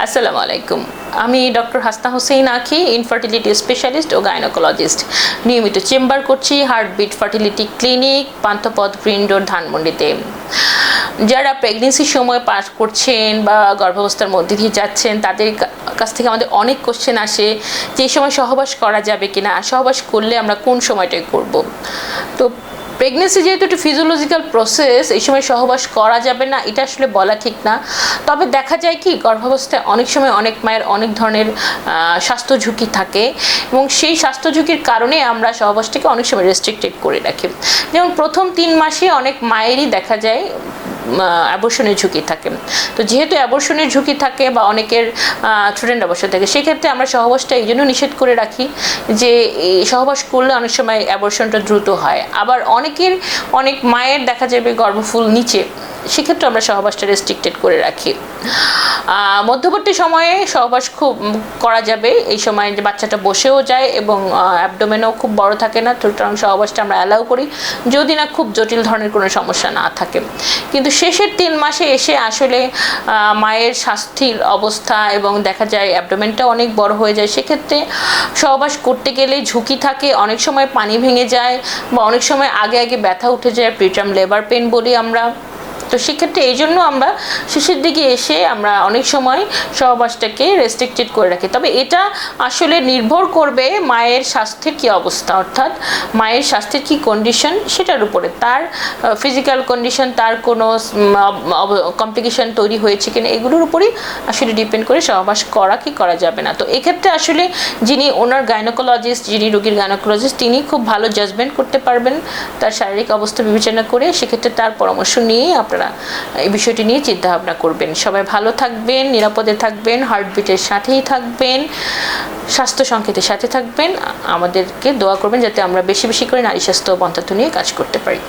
আসসালামু আলাইকুম। আমি doctor Hasna Hossain Akhi infertility specialist ও গাইনোকোলজিস্ট নিয়মিত চেম্বার করছি heartbeat fertility clinic Panthapath green road ধানমন্ডিতে। যারা প্রেগনেন্সির সময় পাস করছেন বা গর্ভাবস্থার মধ্যে দিয়ে যাচ্ছেন, তাদের কাছ থেকে আমাদের অনেক কোশ্চেন আসে যে সময় সহবাস করা যাবে কিনা? সহবাস করলে আমরা কোন সময়টায় করব? তো প্রেগনেন্সি যেহেতু একটি ফিজিওলজিক্যাল প্রসেস এই সময় সহবাস করা যাবে না, এটা আসলে বলা ঠিক না। তবে দেখা যায় কি, গর্ভাবস্থায় অনেক সময় অনেক মায়ের অনেক ধরনের স্বাস্থ্য ঝুঁকি থাকে এবং সেই স্বাস্থ্য ঝুঁকির কারণে আমরা সহবাসটাকে অনেক সময় রেস্ট্রিক্টেড করে রাখি। যেমন প্রথম তিন মাসে অনেক মায়েরই দেখা যায় অ্যাবর্শনের ঝুঁকি থাকে। তো যেহেতু অ্যাবর্শনের ঝুঁকি থাকে বা অনেকের স্টুডেন্ট অবস্থা থাকে, সেক্ষেত্রে আমরা সহবাসটা এই জন্য নিষেধ করে রাখি যে সহবাস করলে অনেক সময় অ্যাবর্শনটা দ্রুত হয়। আবার অনেকের অনেক মায়ের দেখা যাবে গর্ভফুল নিচে সেক্ষেত্রে আমরা সহবাসটা রেস্ট্রিক্টেড করে রাখি। মধ্যবর্তী সময়ে সহবাস খুব করা যাবে। এই সময় যে বাচ্চাটা বসেও যায় এবং অ্যাবডোমেনও খুব বড় থাকে না সুতরাং সহবাসটা আমরা অ্যালাউ করি। যদি না, খুব জটিল ধরনের কোনো সমস্যা না থাকে। কিন্তু শেষের তিন মাসে এসে আসলে মায়ের স্বাস্থ্যের অবস্থা এবং দেখা যায় অ্যাবডোমেনটা অনেক বড় হয়ে যায়, সেক্ষেত্রে সহবাস করতে গেলে ঝুঁকি থাকে। অনেক সময় পানি ভেঙে যায় বা অনেক সময় আগে আগে ব্যথা উঠে যায় প্রিটার্ম লেবার পেন বলি আমরা। তো সেক্ষেত্রে এই জন্য আমরা শেষের দিকে এসে আমরা অনেক সময় সহবাসটাকে রেস্ট্রিক্টেড করে রাখি। তবে এটা আসলে নির্ভর করবে মায়ের স্বাস্থ্যের কী অবস্থা, অর্থাৎ মায়ের স্বাস্থ্যের কী কন্ডিশন সেটার উপরে। তার ফিজিক্যাল কন্ডিশন তার কোনো কমপ্লিকেশন তৈরি হয়েছে কিনা এগুলোর উপরেই আসলে ডিপেন্ড করে সহবাস করা কি করা যাবে না। তো এক্ষেত্রে আসলে যিনি ওনার গাইনোকোলজিস্ট যিনি রোগীর গাইনোকোলজিস্ট তিনি খুব ভালো জাজমেন্ট করতে পারবেন। তার শারীরিক অবস্থা বিবেচনা করে সেক্ষেত্রে তার পরামর্শ নিয়ে আপনারা এই বিষয়টি নিয়ে চিন্তা ভাবনা করবেন। সবাই ভালো থাকবেন, নিরাপদে থাকবেন, হার্টবিটের সাথেই থাকবেন, স্বাস্থ্য সংকেতের সাথে থাকবেন। আমাদেরকে দোয়া করবেন যাতে আমরা বেশি বেশি করে নারী স্বাস্থ্য পন্থা বন্ধাত্ম নিয়ে কাজ করতে পারি।